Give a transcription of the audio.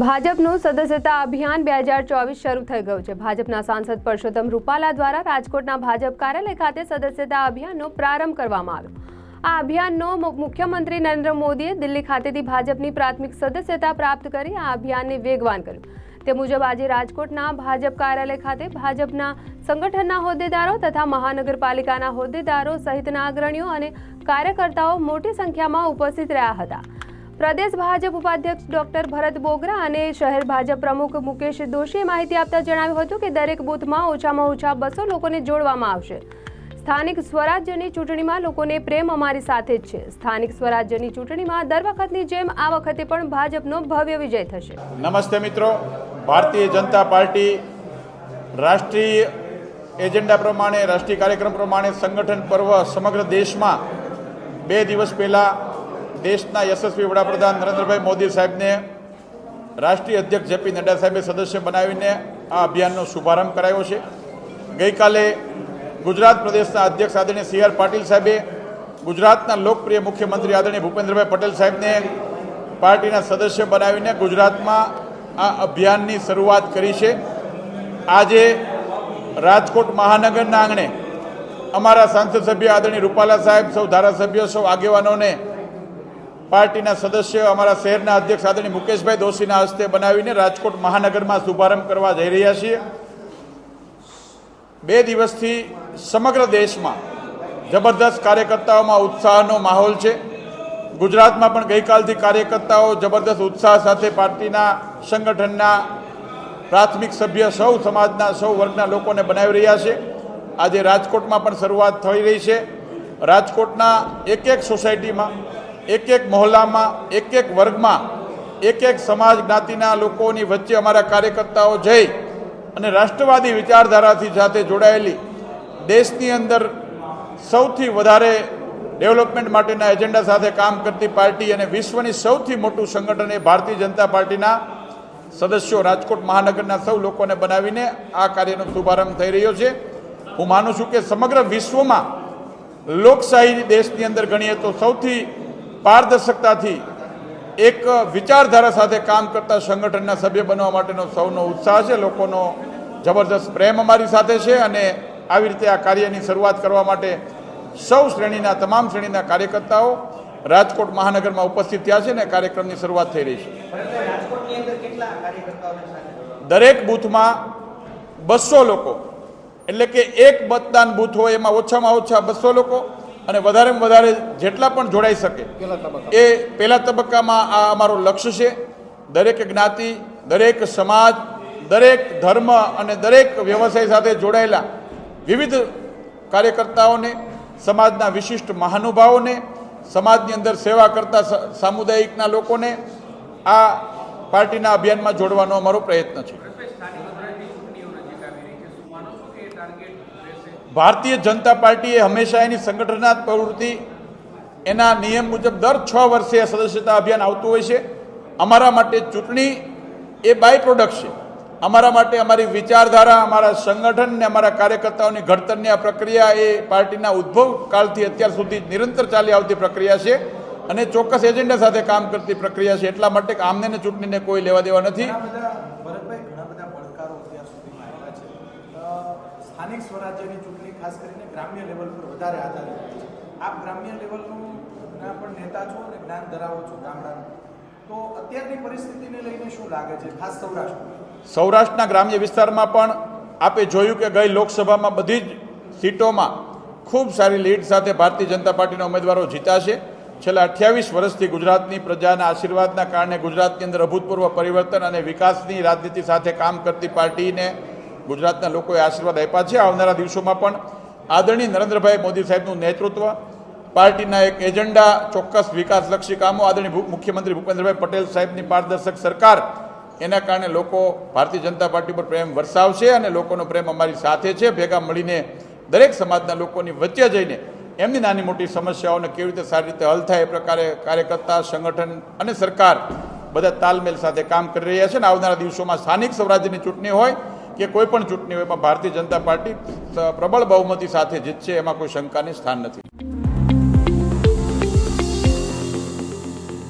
ભાજપનું સદસ્યતા અભિયાન બે હજાર ચોવીસ શરૂ થઈ ગયું છે. ભાજપના સાંસદ પરસોત્તમ રૂપાલા દ્વારા રાજકોટના ભાજપ કાર્યાલય ખાતે સદસ્યતા અભિયાનનો પ્રારંભ કરવામાં આવ્યો. આ અભિયાનનો મુખ્યમંત્રી નરેન્દ્ર મોદીએ દિલ્હી ખાતેથી ભાજપની પ્રાથમિક સદસ્યતા પ્રાપ્ત કરી, આ અભિયાનને વેગવાન કર્યું. તે મુજબ આજે રાજકોટના ભાજપ કાર્યાલય ખાતે ભાજપના સંગઠનના હોદ્દેદારો તથા મહાનગરપાલિકાના હોદ્દેદારો સહિતના અગ્રણીઓ અને કાર્યકર્તાઓ મોટી સંખ્યામાં ઉપસ્થિત રહ્યા હતા. પ્રદેશ ભાજપ ઉપાધ્યક્ષ ડોક્ટર ભરત બોગરા અને શહેર ભાજપ પ્રમુખ મુકેશ દોશીએ માહિતી આપતા જણાવ્યું હતું કે દરેક બૂથમાં ઓછામાં ઓછા બસો લોકોને જોડવામાં આવશે. સ્થાનિક સ્વરાજ્યની ચૂંટણીમાં લોકોને પ્રેમ અમારી સાથે જ છે. સ્થાનિક સ્વરાજ્યની ચૂંટણીમાં દર વખતની જેમ આ વખતે પણ ભાજપનો ભવ્ય વિજય થશે. નમસ્તે મિત્રો. ભારતીય જનતા પાર્ટી રાષ્ટ્રીય એજન્ડા પ્રમાણે, રાષ્ટ્રીય કાર્યક્રમ પ્રમાણે સંગઠન પર્વ સમગ્ર દેશમાં બે દિવસ પહેલાં દેશના યશસ્વી વડાપ્રધાન નરેન્દ્રભાઈ મોદી સાહેબને રાષ્ટ્રીય અધ્યક્ષ જેપી નડ્ડા સાહેબે સદસ્ય બનાવીને આ અભિયાનનો શુભારંભ કરાયો છે. ગઈકાલે ગુજરાત પ્રદેશના અધ્યક્ષ આદરણીય સી આર પાટીલ સાહેબે ગુજરાતના લોકપ્રિય મુખ્યમંત્રી આદરણીય ભૂપેન્દ્રભાઈ પટેલ સાહેબને પાર્ટીના સદસ્ય બનાવીને ગુજરાતમાં આ અભિયાનની શરૂઆત કરી છે. આજે રાજકોટ મહાનગરના આંગણે અમારા સાંસદ સભ્ય આદરણીય રૂપાલા સાહેબ, સૌ ધારાસભ્યો, સૌ આગેવાનોને પાર્ટીના સદસ્ય અમારા શહેરના અધ્યક્ષ આદરણીય મુકેશભાઈ દોશીના હસ્તે બનાવીને રાજકોટ મહાનગરમાં શુભારંભ કરવા જઈ રહ્યા છીએ. બે દિવસથી સમગ્ર દેશમાં જબરદસ્ત કાર્યકર્તાઓમાં ઉત્સાહનો માહોલ છે. ગુજરાતમાં પણ ગઈકાલથી કાર્યકર્તાઓ જબરદસ્ત ઉત્સાહ સાથે પાર્ટીના સંગઠનના પ્રાથમિક સભ્ય સૌ સમાજના સૌ વર્ગના લોકોને બનાવી રહ્યા છે. આજે રાજકોટમાં પણ શરૂઆત થઈ રહી છે. રાજકોટના એક એક સોસાયટીમાં એક એક મહોલ્લામાં એક એક વર્ગમાં એક એક સમાજ જ્ઞાતિના લોકોની વચ્ચે અમારા કાર્યકર્તાઓ જઈ અને રાષ્ટ્રવાદી વિચારધારાથી સાથે જોડાયેલી દેશની અંદર સૌથી વધારે ડેવલપમેન્ટ માટેના એજન્ડા સાથે કામ કરતી પાર્ટી અને વિશ્વની સૌથી મોટું સંગઠન એ ભારતીય જનતા પાર્ટીના સદસ્યો રાજકોટ મહાનગરના સૌ લોકોને બનાવીને આ કાર્યનો શુભારંભ થઈ રહ્યો છે. હું માનું છું કે સમગ્ર વિશ્વમાં લોકશાહી દેશની અંદર ગણીએ તો સૌથી પારદર્શકતાથી એક વિચારધારા સાથે કામ કરતા સંગઠનના સભ્ય બનવા માટેનો સૌનો ઉત્સાહ છે. લોકોનો જબરદસ્ત પ્રેમ અમારી સાથે છે અને આવી રીતે આ કાર્યની શરૂઆત કરવા માટે સૌ શ્રેણીના, તમામ શ્રેણીના કાર્યકર્તાઓ રાજકોટ મહાનગરમાં ઉપસ્થિત થયા છે અને કાર્યક્રમની શરૂઆત થઈ રહી છે. દરેક બૂથમાં બસો લોકો, એટલે કે એક મતદાન બૂથ હોય એમાં ઓછામાં ઓછા બસો લોકો અને વધારેમાં વધારે જેટલા પણ જોડાઈ શકે એ પહેલા તબક્કામાં આ અમારું લક્ષ્ય છે. દરેક જ્ઞાતિ દરેક સમાજ દરેક ધર્મ અને દરેક વ્યવસાય સાથે જોડાયેલા વિવિધ કાર્યકર્તાઓને સમાજના વિશિષ્ટ મહાનુભાવોને સમાજની અંદર સેવા કરતા સામુદાયિકના લોકોને આ પાર્ટીના અભિયાનમાં જોડવાનો અમારો પ્રયત્ન છે. ભારતીય જનતા પાર્ટીએ હંમેશા એની સંગઠનાત્મક પ્રવૃત્તિ, એના નિયમ મુજબ દર છ વર્ષે સદસ્યતા અભિયાન આવતું હોય છે. અમારા માટે ચૂંટણી એ બાય પ્રોડક્ટ છે. અમારા માટે અમારી વિચારધારા, અમારા સંગઠન ને અમારા કાર્યકર્તાઓની ઘડતરની આ પ્રક્રિયા એ પાર્ટીના ઉદ્ભવ કાળથી અત્યાર સુધી નિરંતર ચાલી આવતી પ્રક્રિયા છે અને ચોક્કસ એજન્ડા સાથે કામ કરતી પ્રક્રિયા છે. એટલા માટે આમને ચૂંટણીને કોઈ લેવા દેવા નથી. સ્થાનિક સ્વરાજ્યની ચૂંટણી ખાસ કરીને ગ્રામ્ય લેવલ પર વધારે આધારિત હોય છે. આપ ગ્રામ્ય લેવલનું પણ નેતા છો અને જ્ઞાન ધરાવો છો ગામડાનું. તો અત્યારની પરિસ્થિતિને લઈને શું લાગે છે? ખાસ સૌરાષ્ટ્ર સૌરાષ્ટ્રના ગ્રામ્ય વિસ્તારમાં પણ આપે જોયું કે ગઈ લોકસભામાં બધી જ સીટોમાં ખૂબ સારી લીડ સાથે ભારતીય જનતા પાર્ટીના ઉમેદવારો જીતાશે. છેલ્લા અઠ્યાવીસ વર્ષથી ગુજરાતની પ્રજાના આશીર્વાદના કારણે ગુજરાતની અંદર અભૂતપૂર્વ પરિવર્તન અને વિકાસની રાજનીતિ સાથે કામ કરતી પાર્ટીને ગુજરાતના લોકોએ આશીર્વાદ આપ્યા છે. આવનારા દિવસોમાં પણ આદરણીય નરેન્દ્રભાઈ મોદી સાહેબનું નેતૃત્વ, પાર્ટીના એક એજન્ડા, ચોક્કસ વિકાસલક્ષી કામો, આદરણીય મુખ્યમંત્રી ભૂપેન્દ્રભાઈ પટેલ સાહેબની પારદર્શક સરકાર, એના કારણે લોકો ભારતીય જનતા પાર્ટી પર પ્રેમ વરસાવશે અને લોકોનો પ્રેમ અમારી સાથે છે. ભેગા મળીને દરેક સમાજના લોકોની વચ્ચે જઈને એમની નાની મોટી સમસ્યાઓને કેવી રીતે સારી રીતે હલ થાય એ પ્રકારે કાર્યકર્તા, સંગઠન અને સરકાર બધા તાલમેલ સાથે કામ કરી રહ્યા છે અને આવનારા દિવસોમાં સ્થાનિક સ્વરાજ્યની ચૂંટણી હોય કે કોઈ પણ ચૂંટણી હોય, એમાં ભારતીય જનતા પાર્ટી પ્રબળ બહુમતી સાથે જીતશે, એમાં કોઈ શંકાની સ્થાન નથી.